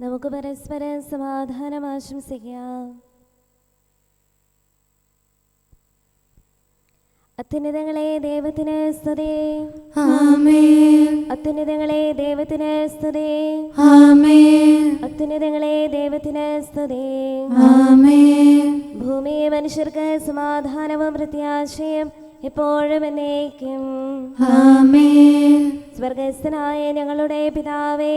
നമുക്ക് പരസ്പരം സമാധാനം ആശംസിക്കാം. അത്യുന്നതങ്ങളെ ദൈവത്തിന് സ്തുതി. അത്യുന്നതങ്ങളെ ദൈവത്തിന് സ്തുതി. അത്യുന്നതങ്ങളെ ദൈവത്തിന് സ്തുതി. ഭൂമിയെ ഭൂമി മനുഷ്യർക്ക് സമാധാനവും പ്രത്യാശയും എപ്പോഴും എന്നേക്കും. സ്വർഗസ്ഥനായ ഞങ്ങളുടെ പിതാവേ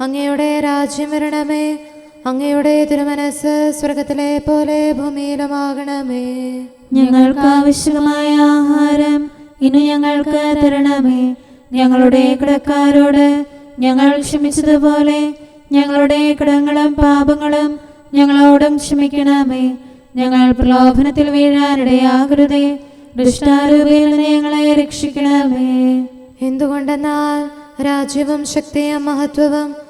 അങ്ങയുടെ രാജ്യം വരണമേ. അങ്ങയുടെ തിരുമനസ് സ്വർഗത്തിലെ പോലെ ഭൂമിയിലുമാകണമേ. ഞങ്ങൾക്ക് ആവശ്യമായ ആഹാരം ഇനി ഞങ്ങൾക്ക് തരണമേ. ഞങ്ങളുടെ കടക്കാരോട് ഞങ്ങൾ ക്ഷമിച്ചതുപോലെ ഞങ്ങളുടെ കടങ്ങളും പാപങ്ങളും ഞങ്ങളോടും ക്ഷമിക്കണമേ. ഞങ്ങൾ പ്രലോഭനത്തിൽ വീഴാനിടയാകരുതേ. ദുഷ്ടാരൂപയിൽ ഞങ്ങളെ രക്ഷിക്കണമേ. എന്തുകൊണ്ടെന്നാൽ രാജ്യവും ശക്തിയും മഹത്വവും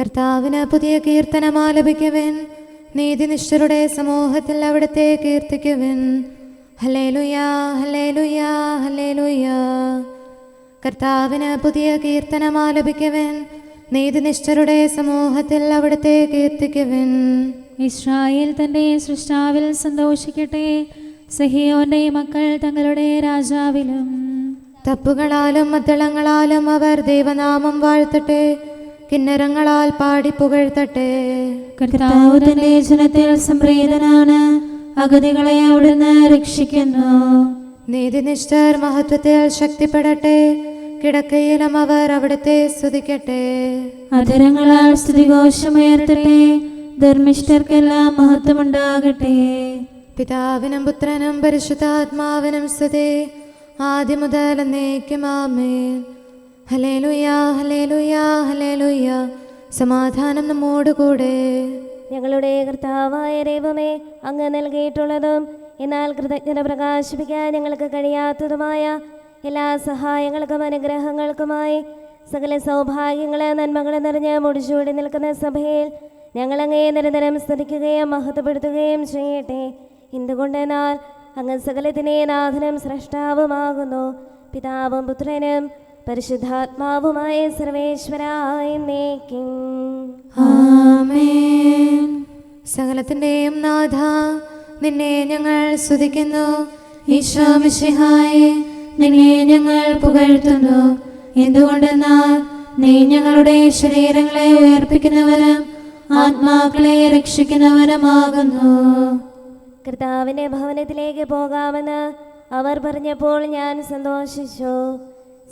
കർത്താവിന് പുതിയ കീർത്തനം ആലപിക്കുവൻ. നീതിനിഷ്ഠരുടെ സമൂഹത്തിൽ അവിടുത്തെ കീർത്തിക്കുവൻ. ഹലേലുയാ ഹലേലുയാ ഹലേലുയാ കർത്താവിന് പുതിയ കീർത്തനം ആലപിക്കുവൻ. നീതിനിഷ്ഠരുടെ സമൂഹത്തിൽ അവിടുത്തെ കീർത്തിക്കുവൻ. ഇസ്രായേൽ തന്റെ സൃഷ്ടാവിൽ സന്തോഷിക്കട്ടെ. സഹിയോന്റെ മക്കൾ തങ്ങളുടെ രാജാവിലും. തപ്പുകളാലും മദ്ദളങ്ങളാലും അവർ ദൈവനാമം വാഴ്ത്തട്ടെ. കിന്നരങ്ങളാൽ പാടി പുകഴ്ത്തട്ടെ. കർത്താവ് തന്റെ ജനത്തിൽ സംപ്രീതനാണ്. അഗതികളെ അവിടുന്ന് രക്ഷിക്കുന്നു. നീതിനിഷ്ഠർ മഹത്വത്തിൽ ശക്തിപ്പെടട്ടെ. കിടക്കയിലും അവർ അവിടുത്തെ സ്തുതിക്കട്ടെ. അധരങ്ങളാൽ സ്തുതിഘോഷമുയർത്തട്ടെ. ധർമ്മിഷ്ഠർക്കെല്ലാം മഹത്വമുണ്ടാകട്ടെ. പിതാവിനും പുത്രനും പരിശുദ്ധാത്മാവിനും സ്തുതി. ആദ്യം മുതൽ എന്നേക്കും ആമേൻ. ഹലേലുയാ ഹലേലുയാ ഹലേലുയാ സമാധാനം നമ്മോടുകൂടെ ഞങ്ങളുടെ കർത്താവായ ദൈവമേ അങ്ങ് നൽകിയിട്ടുള്ളതും എന്നാൽ കൃതജ്ഞത പ്രകാശിപ്പിക്കാൻ ഞങ്ങൾക്ക് കഴിയാത്തതുമായ എല്ലാ സഹായങ്ങൾക്കും അനുഗ്രഹങ്ങൾക്കുമായി സകല സൗഭാഗ്യങ്ങളെ നന്മകളെ നിറഞ്ഞ് മുടിച്ചുകൂടി നിൽക്കുന്ന സഭയിൽ ഞങ്ങളങ്ങേ നിരന്തരം സ്തുതിക്കുകയും മഹത്വപ്പെടുത്തുകയും ചെയ്യട്ടെ. എന്തുകൊണ്ടെന്നാൽ അങ്ങ് സകലത്തിനെ നാഥനും സ്രഷ്ടാവുമാകുന്നു. പിതാവും പുത്രനും പരിശുദ്ധാത്മാവുമായ സർവേശ്വരായ സകലത്തിന്റെയും നാഥ നിന്നെ ഞങ്ങൾ സ്തുതിക്കുന്നു. ഈശോ മിശിഹായെ നിന്നെ ഞങ്ങൾ പുകഴ്ത്തുന്നു. എന്തുകൊണ്ടെന്നാൽ നീ ഞങ്ങളുടെ ശരീരങ്ങളെ ഉയർപ്പിക്കുന്നവനും ആത്മാക്കളെ രക്ഷിക്കുന്നവനുമാകുന്നു. കർത്താവിന്റെ ഭവനത്തിലേക്ക് പോകാമെന്ന് അവർ പറഞ്ഞപ്പോൾ ഞാൻ സന്തോഷിച്ചു.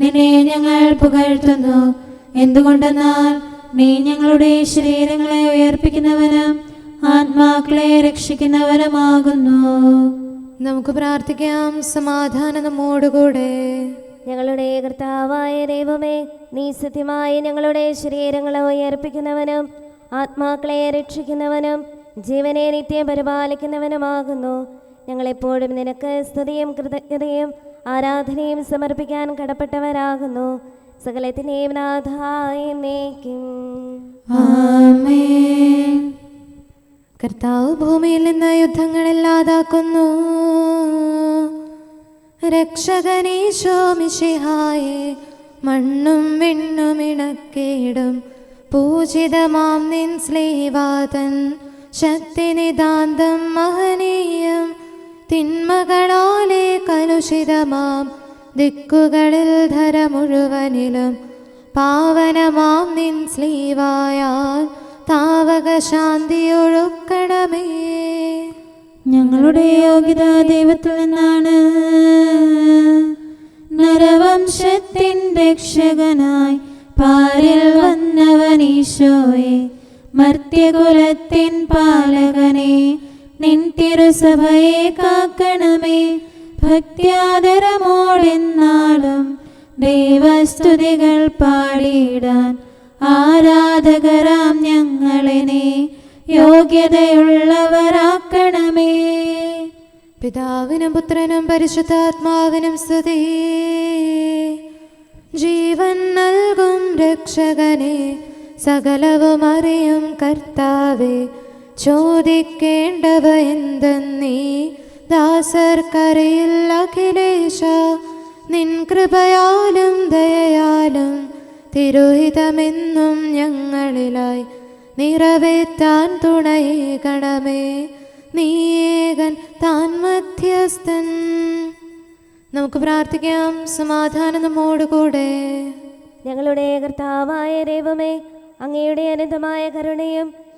നിന്നെ ഞങ്ങൾ പുകഴ്ത്തുന്നു. എന്തുകൊണ്ടെന്നാൽ നീ ഞങ്ങളുടെ ശരീരങ്ങളെ ഉയർപ്പിക്കുന്നവനും ആത്മാക്കളെ രക്ഷിക്കുന്നവനുമാകുന്നു. നമുക്ക് പ്രാർത്ഥിക്കാം. സമാധാനം നമ്മോടുകൂടെ. ഞങ്ങളുടെ കർത്താവായ ദൈവമേ നീ സത്യമായി ഞങ്ങളുടെ ശരീരങ്ങളെ ഉയർപ്പിക്കുന്നവനും ആത്മാക്കളെ രക്ഷിക്കുന്നവനും ജീവനെ നിത്യം പരിപാലിക്കുന്നവനുമാകുന്നു. ഞങ്ങളെപ്പോഴും നിനക്ക് സ്തുതിയും കൃതജ്ഞതയും ആരാധനയും സമർപ്പിക്കാൻ കടപ്പെട്ടവരാകുന്നു. സകലത്തിനെയും നാഥായി കർത്താവ് ഭൂമിയിൽ നിന്ന് യുദ്ധങ്ങളില്ലാതാക്കുന്നു രക്ഷകനീശോ മിശിഹായെ മണ്ണും വിണ്ണും ഇണക്കേടും പൂജിതമാം നിൻ സ്ലീവാതൻ ശക്തി നിതാന്തം മഹനീയം. തിന്മകളാലെ കലുഷിതമാം. ദിക്കുകളിൽ ധര മുഴുവനിലും പാവനമാം നിൻ സ്ലീവായാൽ താവക ശാന്തി ഒഴുക്കണമേ ഞങ്ങളുടെ യോഗ്യത ദൈവത്തിൽ നിന്നാണ്. നരവംശത്തിൻ രക്ഷകനായി പാരിൽ വന്നവനീശോയെ മർത്യകുലത്തിൻ പാലകനെ നിൻ തിരുസഭയെ കാക്കണമേ. ഭക്തിയാദരമോടെന്നാളും ദൈവസ്തുതികൾ പാടിയിടാൻ ആരാധകരാം ഞങ്ങളിനെ യോഗ്യതയുള്ളവരാക്കണമേ. പിതാവിനും പുത്രനും പരിശുദ്ധാത്മാവിനും സ്തുതി. ജീവൻ നൽകും രക്ഷകനെ. സകലവും അറിയും കർത്താവെ. ചോദിക്കേണ്ടവ എന്തെന്നീ ദാസർക്കറിയില്ല അഖിലേശ നിൻ കൃപയാലും ദയയാലും തിരോഹിതമെന്നും ഞങ്ങളിലായി നിറവേറ്റാൻ തുണയേകണമേ. നീയേകൻ താൻ മധ്യസ്ഥൻ. നമുക്ക് പ്രാർത്ഥിക്കാം. സമാധാനം നമ്മോടുകൂടെ ഞങ്ങളുടെ കർത്താവായ ദൈവമേ അങ്ങയുടെ അനന്തമായ കരുണയും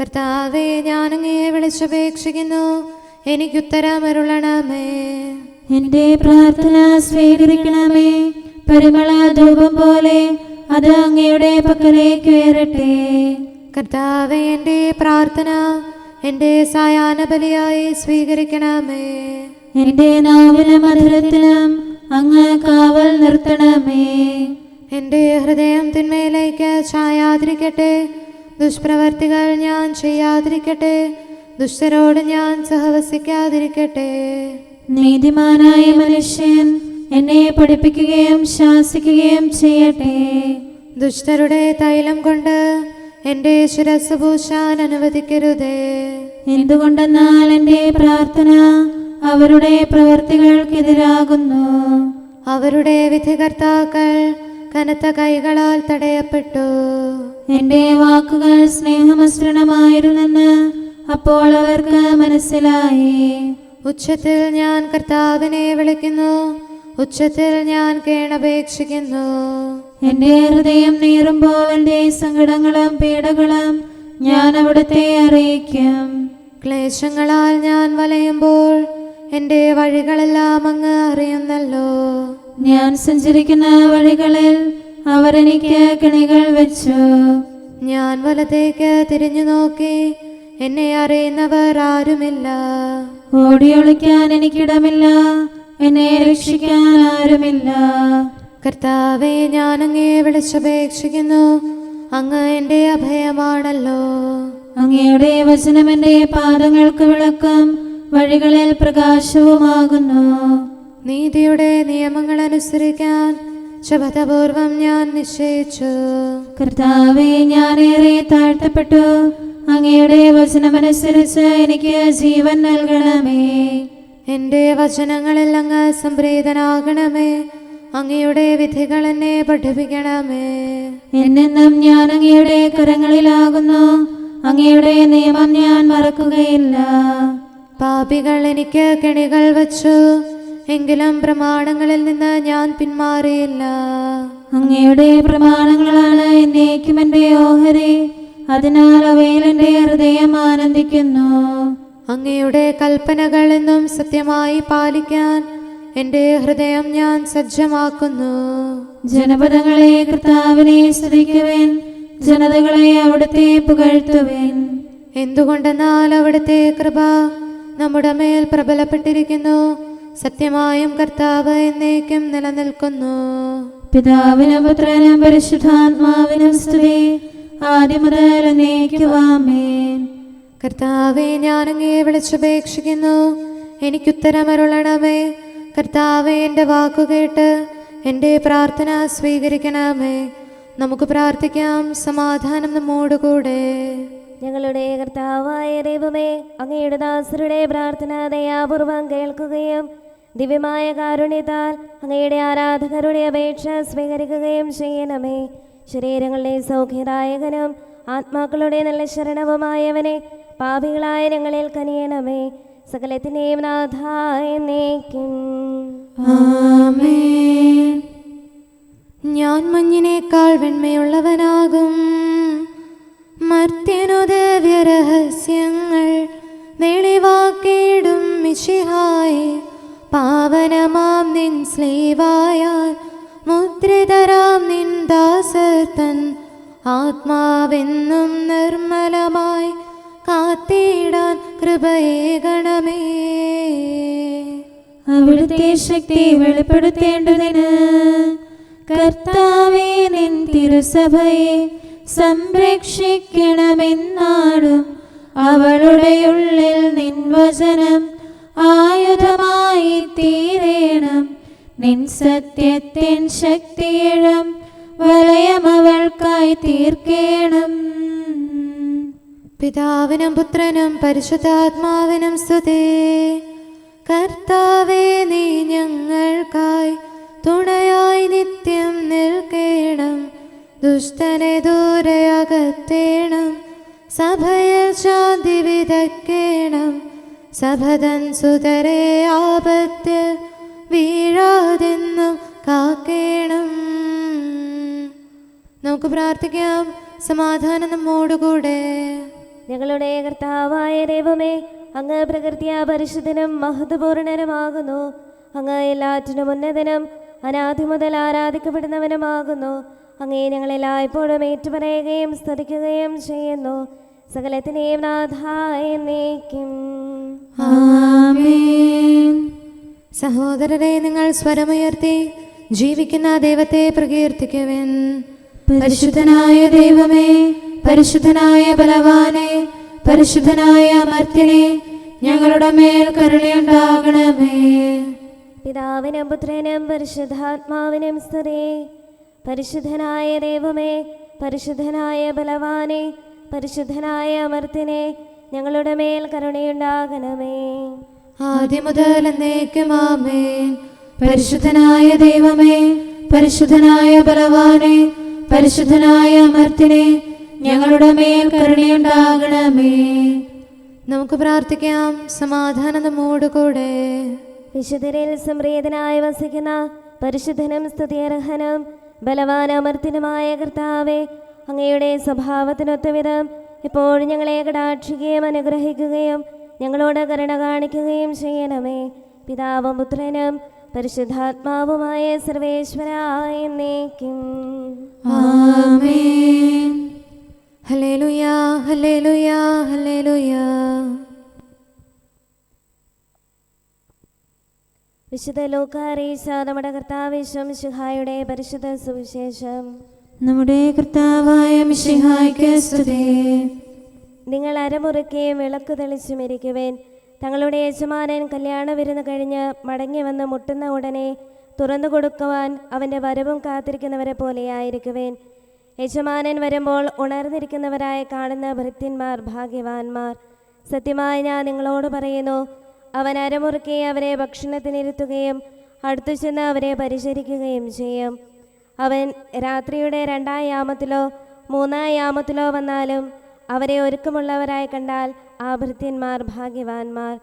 കർത്താവെ അങ്ങയെ വിളിച്ചപേക്ഷിക്കുന്നു. എനിക്കുത്തരമരുളണമേ എന്റെ പ്രാർത്ഥന സ്വീകരിക്കണമേ. പരിമള ധൂപം പോലെ അത് അങ്ങയുടെ പക്കലേക്ക് ഉയരട്ടെ കർത്താവെ എന്റെ പ്രാർത്ഥന എന്റെ സായാഹ്ന ബലിയായി സ്വീകരിക്കണമേ. എന്റെ നാവിന് മധുരത്തിലും അങ്ങ് കാവൽ നിർത്തണമേ. എന്റെ ഹൃദയം തിന്മയിലേക്ക് ചായാതിരിക്കട്ടെ ദുഷ്പ്രവർത്തികൾ ഞാൻ ചെയ്യാതിരിക്കട്ടെ. ദുഷ്ടരോട് ഞാൻ സഹവസിക്കാതിരിക്കട്ടെ. നീതിമാനായ മനുഷ്യൻ എന്നെ പഠിപ്പിക്കുകയും ശാസിക്കുകയും ചെയ്യട്ടെ. ദുഷ്ടരുടെ തൈലം കൊണ്ട് എന്റെ ശിരസ് പൂശാൻ അനുവദിക്കരുതേ. എന്തുകൊണ്ടെന്നാൽ എന്റെ പ്രാർത്ഥന അവരുടെ പ്രവർത്തികൾക്കെതിരാകുന്നു. അവരുടെ വിധികർത്താക്കൾ കനത്ത കൈകളാൽ തടയപ്പെട്ടു. എന്റെ വാക്കുകൾ സ്നേഹമസൃണമായിരുന്നെന്ന് അപ്പോൾ അവർക്ക് മനസ്സിലായി. ഉച്ചത്തിൽ ഞാൻ കർത്താവിനെ വിളിക്കുന്നു. ഉച്ചത്തിൽ ഞാൻ കേണപേക്ഷിക്കുന്നു. എന്റെ ഹൃദയം നീറുമ്പോൾ എന്റെ സങ്കടങ്ങളും പീഡകളും ഞാൻ അവിടുത്തെ അറിയിക്കും. ക്ലേശങ്ങളാൽ ഞാൻ വലയുമ്പോൾ എന്റെ വഴികളെല്ലാം അങ്ങ് അറിയുന്നല്ലോ. ഞാൻ സഞ്ചരിക്കുന്ന വഴികളിൽ അവർ എനിക്ക് കിണികൾ വെച്ചു. ഞാൻ വലത്തേക്ക് തിരിഞ്ഞു നോക്കി. എന്നെ അറിയുന്നവർ ആരുമില്ല. ഓടിയൊളിക്കാൻ എനിക്കിടമില്ല. എന്നെ രക്ഷിക്കാൻ ആരുമില്ല. കർത്താവെ ഞാൻ അങ്ങേ വിളിച്ചപേക്ഷിക്കുന്നു. അങ്ങ് എന്റെ അഭയമാണല്ലോ. അങ്ങയുടെ വചനം എന്റെ പാദങ്ങൾക്ക് വിളക്കം. വഴികളിൽ പ്രകാശവുമാകുന്നു. നീതിയുടെ നിയമങ്ങൾ അനുസരിക്കാൻ ശപഥപൂർവം ഞാൻ നിശ്ചയിച്ചു. കർത്താവെ ഞാനേറെ താഴ്ത്തപ്പെട്ടു. അങ്ങയുടെ വചനമനുസരിച്ച് എനിക്ക് ജീവൻ നൽകണമേ. എന്റെ വചനങ്ങളിൽ അങ്ങ് സംപ്രീതനാകണമേ. അങ്ങയുടെ വിധികൾ എന്നെ പഠിപ്പിക്കണമേ. എന്നെന്നും ഞാൻ അങ്ങയുടെ കരങ്ങളിലാകുന്നു. അങ്ങയുടെ നിയമം ഞാൻ മറക്കുകയില്ല. പാപികൾ എനിക്ക് കെണികൾ വച്ചു. എങ്കിലും പ്രമാണങ്ങളിൽ നിന്ന് ഞാൻ പിന്മാറിയില്ല. അങ്ങയുടെ പ്രമാണങ്ങളാണ് എന്നേക്കും എന്റെ ഓഹരി. അതിനാൽ അവയിൽ എന്റെ ഹൃദയം ആനന്ദിക്കുന്നു. അങ്ങയുടെ കൽപ്പനകൾ എന്നും സത്യമായി പാലിക്കാൻ എന്റെ ഹൃദയം ഞാൻ സജ്ജമാക്കുന്നു. ജനപദങ്ങളെ കർത്താവിനെ സ്തുതിക്കുവേൻ. ജനതകളെ അവിടുത്തെ പുകഴ്ത്തുവേൻ. എന്തുകൊണ്ടെന്നാൽ അവിടുത്തെ കൃപ നമ്മുടെ മേൽ പ്രബലപ്പെട്ടിരിക്കുന്നു. സത്യമായും കർത്താവ് എന്നേക്കും നിലനിൽക്കുന്നു. പിതാവിനും പുത്രനും പരിശുദ്ധാത്മാവിനും സ്തുതി. ആദ്യം മുതൽ എന്നേക്കുവാമേൻ കർത്താവെ ഞാൻ അങ്ങേ വിളിച്ചപേക്ഷിക്കുന്നു. എനിക്കുത്തരമരുളണമേ. കർത്താവെ എന്റെ വാക്കുകേട്ട് എന്റെ പ്രാർത്ഥന സ്വീകരിക്കണമേ. നമുക്ക് പ്രാർത്ഥിക്കാം സമാധാനം നമ്മോടുകൂടെ. ഞങ്ങളുടെ കർത്താവായ ദൈവമേ അങ്ങയുടെ ദാസരുടെ പ്രാർത്ഥന ദയാപൂർവം കേൾക്കുകയും ദിവ്യമായ കാരുണ്യത്താൽ അങ്ങയുടെ ആരാധകരുടെ അപേക്ഷ സ്വീകരിക്കുകയും ചെയ്യണമേ. ശരീരങ്ങളുടെ സൗഖ്യദായകനും ആത്മാക്കളുടെ നല്ല ശരണവുമായവനെ പാപികളായ ഞങ്ങളിൽ കനിയണമേ. സകലത്തിന്റെയും നാഥായ ഞാൻ മഞ്ഞിനേക്കാൾ വെണ്മയുള്ളവനാകും. മർത്യനുദവ്യ രഹസ്യങ്ങൾ വെളിവാക്കിയിടും മിശിഹായി പാവനമാം നിൻ സ്ലീവായാൽ മുദ്രിതരാം നിൻ ദാസർത്തൻ ആത്മാവെന്നും നിർമ്മലമായി കാത്തിടാൻ കൃപയേകണമേ അവിടുത്തെ ശക്തി വെളിപ്പെടുത്തേണ്ടതിന് കർത്താവേ നിൻ തിരുസഭയെ സംരക്ഷിക്കണമെന്നാടും അവളുടെ ഉള്ളിൽ നിൻവചനം ആയുധമായി തീരേണം. നിൻ സത്യത്തിൻ ശക്തിയിടം വലയം അവൾക്കായി തീർക്കേണം. പിതാവിനും പുത്രനും പരിശുദ്ധാത്മാവിനും സ്തുതി. കർത്താവേ നീ ഞങ്ങൾക്കായി തുണയായി നിത്യം നിൽക്കേണം. ദുഷ്ടനെ ദൂരെ സഭയിൽ ശാന്തി വിതക്കേണം സഭതൻ സുതരെ ആപത്തിൽ വീഴാതെന്നും കാക്കേണം. നമുക്ക് പ്രാർത്ഥിക്കാം. സമാധാനം നമ്മോടുകൂടെ. ഞങ്ങളുടെ കർത്താവായ ദൈവമേ അങ്ങ് പ്രകൃതിയ പരിശുദ്ധനും മഹത്വപൂർണനുമാകുന്നു. അങ്ങ് എല്ലാറ്റിനും ഉന്നതനും അനാദി മുതൽ ആരാധിക്കപ്പെടുന്നവനുമാകുന്നു. അങ്ങേ ഞങ്ങളെല്ലായ്പ്പോഴും ഏറ്റുപറയുകയും സ്തുതിക്കുകയും ചെയ്യുന്നു. സകലത്തിനെയും നാഥായ നീക്കും സഹോദരരെ നിങ്ങൾ സ്വരമുയർത്തി ജീവിക്കുന്ന ദൈവത്തെ പ്രകീർത്തിക്കുവൻ. പരിശുദ്ധനായ ദൈവമേ പരിശുദ്ധനായ ബലവാനെ പരിശുദ്ധനായ അമർത്യനെ ഞങ്ങളുടെ മേൽ കരുണയുണ്ടാകണമേ. പിതാവിനും പുത്രനും പരിശുദ്ധാത്മാവിനും സ്തുതി. പരിശുദ്ധനായ ദൈവമേ പരിശുദ്ധനായ ബലവാനെ പരിശുദ്ധനായ അമർത്തിനെ ഞങ്ങളുടെ മേൽ കരുണയുണ്ടാകണമേ. ആദ്യം മുതൽ എന്നേക്കും ആമേൻ. പരിശുദ്ധനായ ദൈവമേ പരിശുദ്ധനായ ബലവാനെ പരിശുദ്ധനായ അമർത്തിനെ ഞങ്ങളുടെ മേൽ കരുണയുണ്ടാകണമേ. നമുക്ക് പ്രാർത്ഥിക്കാം സമാധാനം നമ്മോട് കൂടെ വിശുദ്ധരിൽ സംപ്രീതനായി വസിക്കുന്ന പരിശുദ്ധനും സ്തുതിയർഹനും ബലവാനമർത്തിനുമായ കർത്താവെ അങ്ങയുടെ സ്വഭാവത്തിനൊത്ത വിധം എപ്പോഴും ഞങ്ങളെ കടാക്ഷിക്കുകയും അനുഗ്രഹിക്കുകയും ഞങ്ങളോട് കരുണ കാണിക്കുകയും ചെയ്യണമേ. പിതാവും പുത്രനും പരിശുദ്ധാത്മാവുമായ സർവേശ്വരായ എന്നേക്കും. ആമേൻ. ഹല്ലേലൂയാ ഹല്ലേലൂയാ. വിശുദ്ധ ലോകാരീശ നമ്മുടെ കർത്താവിശ്വം ശുഹായുടെ പരിശുദ്ധ സുവിശേഷം. നമ്മുടെ കർത്താവായ മിശിഹായ്ക്ക് സ്തുതി. നിങ്ങൾ അരമുറുക്കുകയും വിളക്ക് തെളിച്ചുമിരിക്കുവേൻ. തങ്ങളുടെ യജമാനൻ കല്യാണ വിരുന്ന് കഴിഞ്ഞ് മടങ്ങി വന്ന് മുട്ടുന്ന ഉടനെ തുറന്നു കൊടുക്കുവാൻ അവന്റെ വരവും കാത്തിരിക്കുന്നവരെ പോലെയായിരിക്കുവേൻ യജമാനൻ വരുമ്പോൾ ഉണർന്നിരിക്കുന്നവരായി കാണുന്ന ഭൃത്യന്മാർ ഭാഗ്യവാന്മാർ. സത്യമായി ഞാൻ നിങ്ങളോട് പറയുന്നു അവൻ അരമുറുക്കി അവരെ ഭക്ഷണത്തിനിരുത്തുകയും അടുത്തു ചെന്ന് അവരെ പരിചരിക്കുകയും ചെയ്യും. അവൻ രാത്രിയുടെ രണ്ടാം യാമത്തിലോ മൂന്നാം യാമത്തിലോ വന്നാലും അവരെ ഒരുക്കമുള്ളവരായി കണ്ടാൽ ആ ഭൃത്യന്മാർ ഭാഗ്യവാന്മാർ.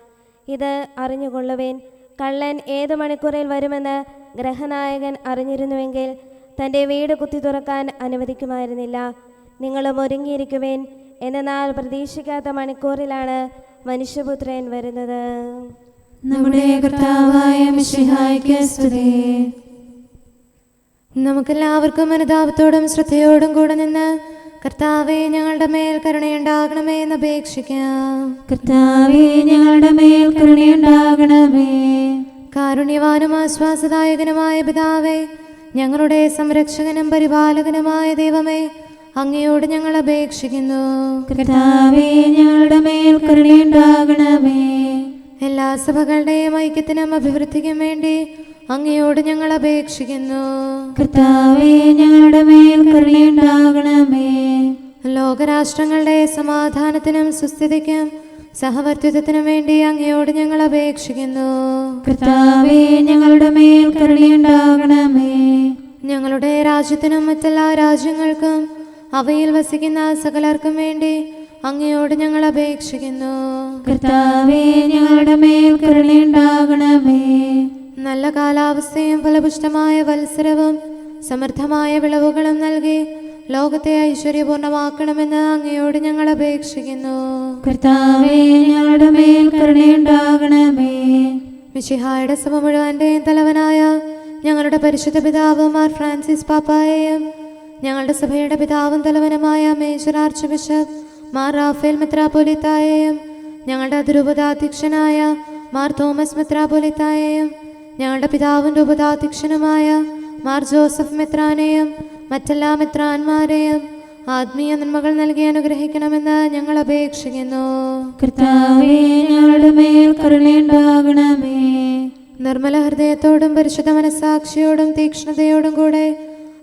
ഇത് അറിഞ്ഞുകൊള്ളുവേൻ. കള്ളൻ ഏത് മണിക്കൂറിൽ വരുമെന്ന് ഗ്രഹനായകൻ അറിഞ്ഞിരുന്നുവെങ്കിൽ തന്റെ വീട് കുത്തി തുറക്കാൻ അനുവദിക്കുമായിരുന്നില്ല. നിങ്ങളും ഒരുങ്ങിയിരിക്കുവേൻ. എന്നാൽ പ്രതീക്ഷിക്കാത്ത മണിക്കൂറിലാണ് മനുഷ്യപുത്രൻ വരുന്നത്. നമ്മുടെ കർത്താവായ മിശിഹായ്ക്ക് സ്തുതി. നമുക്കെല്ലാവർക്കും അനുതാപത്തോടും ശ്രദ്ധയോടും കൂടെ നിന്ന് കർത്താവെ ഞങ്ങളുടെ മേൽ കരുണയുണ്ടാകണമേ എന്ന് അപേക്ഷിക്കാം. കർത്താവെ ഞങ്ങളുടെ മേൽ കരുണയുണ്ടാകണമേ. കാരുണ്യവാനും ആശ്വാസദായകനുമായ പിതാവേ ഞങ്ങളുടെ സംരക്ഷകനും പരിപാലകനുമായ ദൈവമേ അങ്ങയോട് ഞങ്ങൾ അപേക്ഷിക്കുന്നു. കർത്താവേ ഞങ്ങളുടെ മേൽ കരുണയുണ്ടാകണമേ എല്ലാ സഭകളുടെയും ഐക്യത്തിനും അഭിവൃദ്ധിക്കും വേണ്ടി അങ്ങയോട് ഞങ്ങൾ അപേക്ഷിക്കുന്നു. കർത്താവേ ഞങ്ങളുടെ മേൽ കരുണയുണ്ടാകണമേ ലോകരാഷ്ട്രങ്ങളുടെ സമാധാനത്തിനും സുസ്ഥിതിക്കും സഹവർത്തിത്വത്തിനും വേണ്ടി അങ്ങയോട് ഞങ്ങൾ അപേക്ഷിക്കുന്നു. കർത്താവേ ഞങ്ങളുടെ മേൽ കരുണയുണ്ടാകണമേ ഞങ്ങളുടെ രാജ്യത്തിനും മറ്റെല്ലാ രാജ്യങ്ങൾക്കും അവയിൽ വസിക്കുന്ന സകലർക്കും വേണ്ടി അങ്ങയോട് ഞങ്ങൾ അപേക്ഷിക്കുന്നു. കർത്താവേ ഞങ്ങളുടെ മേൽ കരുണയുണ്ടാകണമേ നല്ല കാലാവസ്ഥയും ഫലപുഷ്ടമായ വത്സരവും സമൃദ്ധമായ വിളവുകളും നൽകി ലോകത്തെ ഐശ്വര്യപൂർണമാക്കണമെന്ന് അങ്ങയോട് ഞങ്ങൾ അപേക്ഷിക്കുന്നു. കർത്താവേ ഞങ്ങളുടെ മേൽ കരുണയുണ്ടാകണമേ മിഷിഹായുടെ സഭ മുഴുവന്റെയും തലവനായ ഞങ്ങളുടെ പരിശുദ്ധ പിതാവ് മാർ ഫ്രാൻസിസ് പാപ്പായെയും ഞങ്ങളുടെ സഭയുടെ പിതാവും തലവനുമായ major arch bishop Mar Raphael മെത്രാപോലിത്തായെയും ഞങ്ങളുടെ അതിരൂപതാധ്യക്ഷനായ മാർ തോമസ് മെത്രാപോലിത്തായെയും ഞങ്ങളുടെ പിതാവും രൂപതാധ്യക്ഷനുമായ മാർ ജോസഫ് മെത്രാനെയും മറ്റെല്ലാ മെത്രാന്മാരെയും ആത്മീയ നന്മകൾ നൽകി അനുഗ്രഹിക്കണമെന്ന് ഞങ്ങൾ അപേക്ഷിക്കുന്നു. കർത്താവേ ഞങ്ങളുടെ മേൽ കരുണയുണ്ടാകണമേ. നിർമ്മല ഹൃദയത്തോടും പരിശുദ്ധ മനസ്സാക്ഷിയോടും തീക്ഷ്ണതയോടും കൂടെ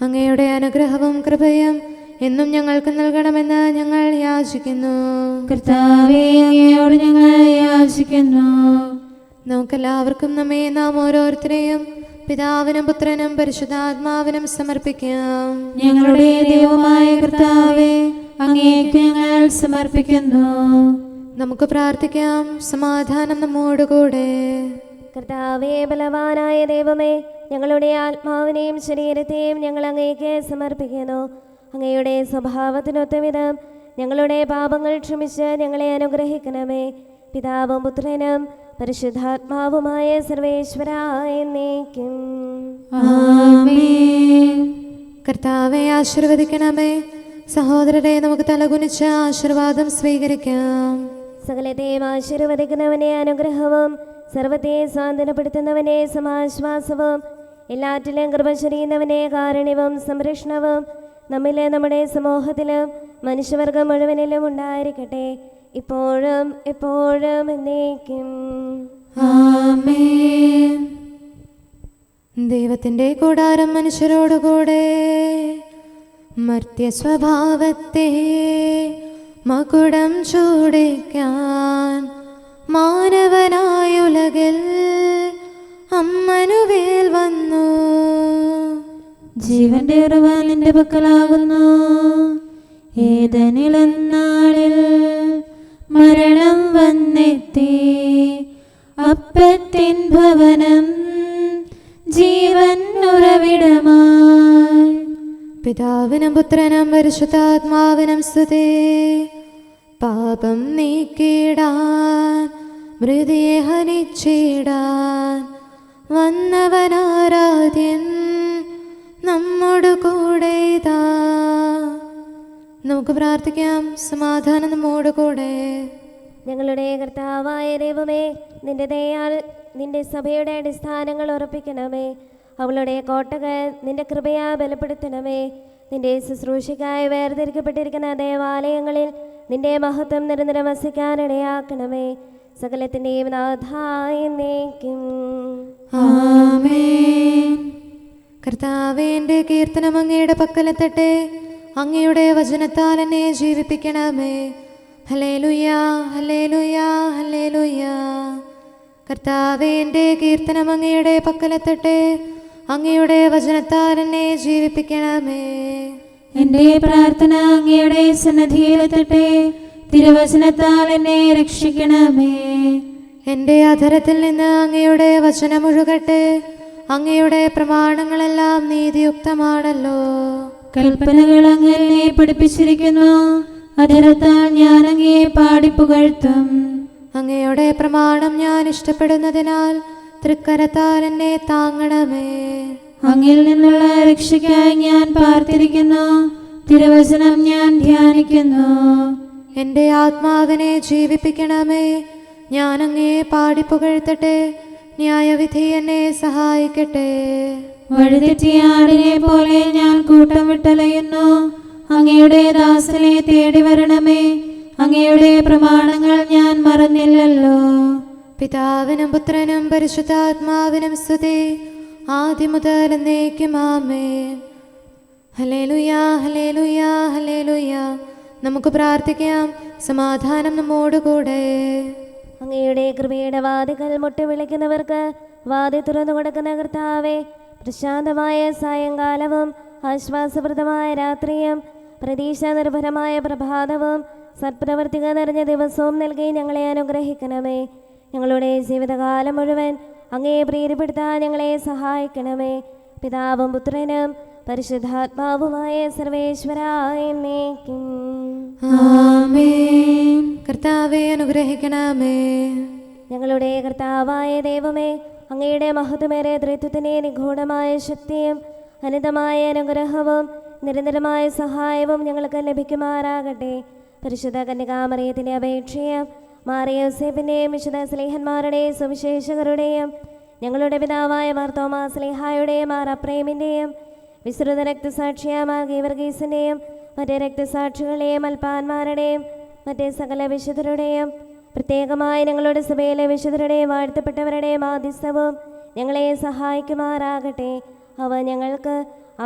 അങ്ങയുടെ അനുഗ്രഹവും കൃപയും എന്നും ഞങ്ങൾക്ക് നൽകണമെന്ന് ഞങ്ങൾ യാചിക്കുന്നു. കർത്താവേ അങ്ങയോട് ഞങ്ങൾ യാചിക്കുന്നു. നമുക്കെല്ലാവർക്കും നമ്മെ നാം ഓരോരുത്തരെയും പിതാവിനും പുത്രനും പരിശുദ്ധാത്മാവിനും സമർപ്പിക്കാം. ഞങ്ങളുടെ ദൈവമായ കർത്താവേ അങ്ങേക്ക് ഞങ്ങൾ സമർപ്പിക്കുന്നു. നമുക്ക് പ്രാർത്ഥിക്കാം. സമാധാനം നമ്മോടുകൂടെ. കർത്താവേ ബലവാനായ ദൈവമേ ഞങ്ങളുടെ ആത്മാവിനെയും ശരീരത്തെയും ഞങ്ങൾ അങ്ങേക്ക് സമർപ്പിക്കുന്നു. അങ്ങയുടെ സ്വഭാവത്തിനൊത്ത വിധം ഞങ്ങളുടെ പാപങ്ങൾ ക്ഷമിച്ച് ഞങ്ങളെ അനുഗ്രഹിക്കണമേ. പിതാവും പുത്രനും പരിശുദ്ധാത്മാവുമായ സർവേശ്വര എന്നേക്കും. കർത്താവെ ആശീർവദിക്കണമേ. സഹോദരരെ നമുക്ക് തലകുനിച്ച് ആശീർവാദം സ്വീകരിക്കാം. സകലത്തെയും ആശീർവദിക്കുന്നവനെ അനുഗ്രഹവും സർവത്തെ സ്വാതന്ത്ര്യപ്പെടുത്തുന്നവനെ സമാശ്വാസവും എല്ലാറ്റിലും കൃപ ചൊരിയുന്നവനെ കാരുണ്യവും സംരക്ഷണവും നമ്മിലെ നമ്മുടെ സമൂഹത്തിലും മനുഷ്യവർഗം മുഴുവനിലും ഉണ്ടായിരിക്കട്ടെ. ഇപ്പോഴും എപ്പോഴും എന്നേക്കും. ദൈവത്തിന്റെ കൂടാരം മനുഷ്യരോടുകൂടെ മർത്യ സ്വഭാവത്തെ മകുടം ചൂടിക്കാൻ മാനവനായുലകിൽ അമ്മനുവേൽ വന്നു. ജീവന്റെ ഉറവ നിന്റെ പക്കലാകുന്നു. ഏതനിലെന്നാളിൽ മരണം വന്നെത്തി. അപ്പത്തിൻ ഭവനം ജീവൻ ഉറവിടമായി. പിതാവിനും പുത്രനും പരിശുദ്ധാത്മാവിനും സ്തുതി. പാപം നീക്കിടാൻ മൃതിയെ ഹനിച്ചിടാൻ വന്നവനാരാധ്യൻ നമ്മോട് കൂടെ നമുക്ക് പ്രാർത്ഥിക്കാം സമാധാനം നമ്മോട് കൂടെ. ഞങ്ങളുടെ കർത്താവായ ദൈവമേ നിന്റെ ദയാൽ നിന്റെ സഭയുടെ അടിസ്ഥാനങ്ങൾ ഉറപ്പിക്കണമേ. അവളുടെ കോട്ടകൾ നിന്റെ കൃപയാ ബലപ്പെടുത്തണമേ. നിന്റെ ശുശ്രൂഷയ്ക്കായി വേർതിരിക്കപ്പെട്ടിരിക്കുന്ന ദേവാലയങ്ങളിൽ നിന്റെ മഹത്വം നിരന്തരം വസിക്കാനിടയാക്കണമേ സകലത്തിന്റെയും നാഥായ എന്നേക്കും ആമേൻ. കർത്താവേ കീർത്തനം അങ്ങയുടെ പക്കലെത്തട്ടെ. അങ്ങയുടെ വചനത്താൽ എന്നെ ജീവിപ്പിക്കണമേ. ഹലേലുയാ ഹലേലുയാ ഹലേലുയാ ലുയാ എന്റെ കീർത്തനം അങ്ങയുടെ പക്കലെത്തട്ടെ. അങ്ങയുടെ വചനത്താൽ എന്നെ ജീവിപ്പിക്കണമേ. എന്റെ പ്രാർത്ഥന അങ്ങയുടെ സന്നദ്ധിയിലെത്തട്ടെ തിരുവചനത്താൽ എന്നെ രക്ഷിക്കണമേ. എന്റെ അധരത്തിൽ നിന്ന് അങ്ങയുടെ വചനമൊഴുകട്ടെ അങ്ങയുടെ പ്രമാണങ്ങളെല്ലാം നീതിയുക്തമാണല്ലോ. കൽപ്പനകൾ അങ്ങനെ പഠിപ്പിച്ചിരിക്കുന്നു. അതിരത്താൽ ഞാൻ അങ്ങയെ പാടിപ്പുകഴ്ത്തും അങ്ങയുടെ പ്രമാണം ഞാൻ ഇഷ്ടപ്പെടുന്നതിനാൽ തൃക്കരത്താൽ എന്നെ താങ്ങണമേ. അങ്ങിൽ നിന്നുള്ള രക്ഷയ്ക്കായി ഞാൻ പാർത്തിരിക്കുന്നു. തിരുവചനം ഞാൻ ധ്യാനിക്കുന്നു. എന്റെ ആത്മാവിനെ ജീവിപ്പിക്കണമേ. ഞാൻ അങ്ങയെ പാടിപ്പുകഴ്ത്തട്ടെ ന്യായവിധി എന്നെ സഹായിക്കട്ടെ. വഴിതെറ്റിയ ആടിനെ പോലെ ഞാൻ കൂട്ടം വിട്ടലയുന്നു അങ്ങയുടെ ദാസനെ തേടി വരണമേ. അങ്ങയുടെ പ്രമാണങ്ങൾ ഞാൻ മറന്നില്ലല്ലോ. പിതാവിനും പുത്രനും പരിശുദ്ധാത്മാവിനും സ്തുതി. ആദ്യം മുതൽ എന്നേക്കും ആമേ ഹലേലുയാ ഹലേലുയാ ഹലേലുയാ നമുക്ക് പ്രാർത്ഥിക്കാം. സമാധാനം നമ്മോടുകൂടെ അങ്ങയുടെ കൃപയുടെ വാതികൾ മുട്ടി വിളിക്കുന്നവർക്ക് വാതി തുറന്നു കൊടുക്കുന്ന കർത്താവെ പ്രശാന്തമായ സായങ്കാലവും ആശ്വാസപ്രദമായ രാത്രിയും പ്രതീക്ഷ നിർഭരമായ പ്രഭാതവും സത്പ്രവർത്തിക നിറഞ്ഞ ദിവസവും നൽകി ഞങ്ങളെ അനുഗ്രഹിക്കണമേ. ഞങ്ങളുടെ ജീവിതകാലം മുഴുവൻ അങ്ങയെ പ്രീതിപ്പെടുത്താൻ ഞങ്ങളെ സഹായിക്കണമേ. പിതാവും പുത്രനും പരിശുദ്ധാത്മാവുമായ സർവേശ്വരായ ആമേൻ അനുഗ്രഹിക്കണമേ. ഞങ്ങളുടെ കർത്താവായ ദൈവമേ അങ്ങയുടെ മഹത്വമേറെ ത്രിത്വത്തിന്റെ നിഗൂഢമായ ശക്തിയും അനിതമായ അനുഗ്രഹവും നിരന്തരമായ സഹായവും ഞങ്ങൾക്ക് ലഭിക്കുമാറാകട്ടെ. പരിശുദ്ധ കന്യകാമറിയത്തിന്റെ അപേക്ഷയും മാറിയോസേപ്പിന്റെയും വിശുദ്ധ സ്ലേഹന്മാരുടെയും സുവിശേഷകരുടെയും ഞങ്ങളുടെ പിതാവായ മാർത്തോമാ സ്ലേഹായുടെയും മാർ അപ്രേമിന്റെയും വിശ്രുത രക്തസാക്ഷിയായ ഗീവർഗീസിന്റെയും മറ്റേ രക്തസാക്ഷികളെയും അൽപാന്മാരുടെയും മറ്റേ സകല വിശുദ്ധരുടെയും പ്രത്യേകമായി ഞങ്ങളുടെ സഭയിലെ വിശുദ്ധരുടെയും വാഴ്ത്തപ്പെട്ടവരുടെയും ആദിസ്യവും ഞങ്ങളെ സഹായിക്കുമാറാകട്ടെ. അവ ഞങ്ങൾക്ക്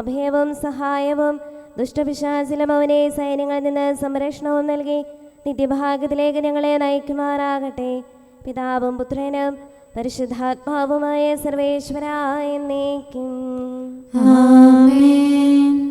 അഭയവും സഹായവും ദുഷ്ടപിശാചിലും അവനെ സൈന്യങ്ങളിൽ നിന്ന് സംരക്ഷണവും നൽകി നിത്യഭാഗത്തിലേക്ക് ഞങ്ങളെ നയിക്കുമാറാകട്ടെ. പിതാവും പുത്രനും പരിശുദ്ധാത്മാവുമായ സർവേശ്വരായ എന്നേക്കും.